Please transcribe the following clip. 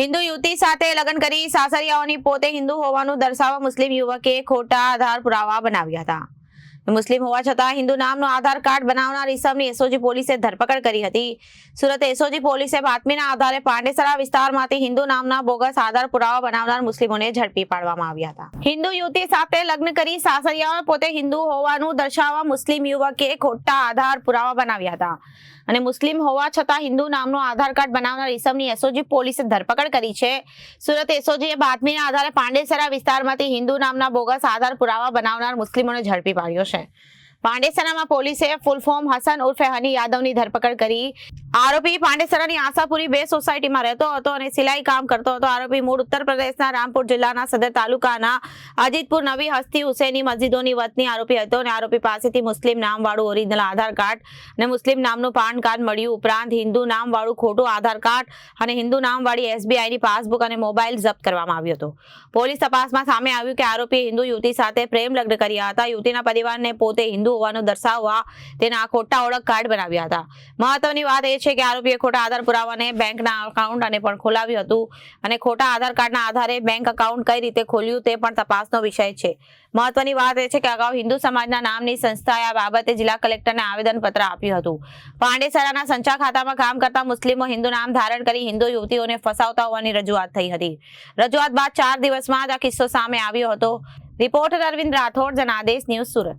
હિન્દુ યુવતી સાથે લગ્ન કરી સાસરિયાઓની પોતે હિન્દુ હોવાનું દર્શાવવા મુસ્લિમ યુવકે ખોટા આધાર પુરાવા બનાવ્યા હતા. મુસ્લિમ હોવા છતાં હિન્દુ નામનો આધાર કાર્ડ બનાવનાર ઇસમની એસઓજી પોલીસે ધરપકડ કરી હતી. સુરત એસઓજી પોલીસે બાતમીના આધારે પાંડેસરા વિસ્તારમાંથી હિન્દુ નામના બોગસ આધાર પુરાવા બનાવનાર મુસ્લિમોને ઝડપી પાડવામાં આવ્યા હતા. હિન્દુ યુવતી સાથે લગ્ન કરી સાસરિયાઓ પોતે હિન્દુ હોવાનું દર્શાવવા મુસ્લિમ યુવકે ખોટા આધાર પુરાવા બનાવ્યા હતા. અને મુસ્લિમ હોવા છતાં હિન્દુ નામનો આધાર કાર્ડ બનાવનાર ઇસમની એસઓજી પોલીસે ધરપકડ કરી છે. સુરત એસઓજીએ બાતમીના આધારે પાંડેસરા વિસ્તારમાંથી હિન્દુ નામના બોગસ આધાર પુરાવા બનાવનાર મુસ્લિમોને ઝડપી પાડ્યો છે. પાંડેસરામાં પોલીસે ફૂલફોર્મ હસન ઉર્ફે હની યાદવની ધરપકડ કરી આરોપી પાંડેસરાની આશાપુરી બે સોસાયટીમાં રહેતો હતો અને સિલાઈ કામ કરતો હતો. આરોપી મૂળ ઉત્તર પ્રદેશના રામપુર જિલ્લાના સદર તાલુકાના અજીતપુર નવી હસ્તી હુસેની મસ્જિદોની વતની આરોપી હતો અને આરોપી પાસેથી મુસ્લિમ નામવાળું ઓરિજિનલ આધાર કાર્ડ અને મુસ્લિમ નામનું પાન કાર્ડ મળ્યું ઉપરાંત હિન્દુ નામવાળું ખોટું આધાર કાર્ડ અને હિન્દુ નામવાળી એસબીઆઈની પાસબુક અને મોબાઈલ જપ્ત કરવામાં આવ્યો હતો. પોલીસ તપાસમાં સામે આવ્યું કે આરોપીએ હિન્દુ યુવતી સાથે પ્રેમ લગ્ન કર્યા હતા. યુવતીના પરિવારને પોતે હિન્દુ હોવાનું દર્શાવવા તેના ખોટા ઓળખ કાર્ડ બનાવ્યા હતા. મહત્વની વાત એ છે કે આરોપીએ ખોટા આધાર પુરાવાને બેંકના અકાઉન્ટ અને પણ ખોલાવ્યું હતું. અને ખોટા આધાર કાર્ડના આધારે બેંક અકાઉન્ટ કઈ રીતે ખોલ્યું તે પણ તપાસનો વિષય છે. મહત્વની વાત એ છે કે અગાઉ હિન્દુ સમાજના નામની સંસ્થાએ આ બાબતે જિલ્લા કલેક્ટરને આવેદનપત્ર આપ્યું હતું. પાંડેસરાના સંચા ખાતામાં કામ કરતા મુસ્લિમો હિન્દુ નામ ધારણ કરી હિન્દુ યુવતીઓને ફસાવતા હોવાની રજૂઆત થઈ હતી. રજૂઆત બાદ ચાર દિવસમાં જ આ કિસ્સો સામે આવ્યો હતો. Reporter Arvind Rathod, Janadesh, news Surat.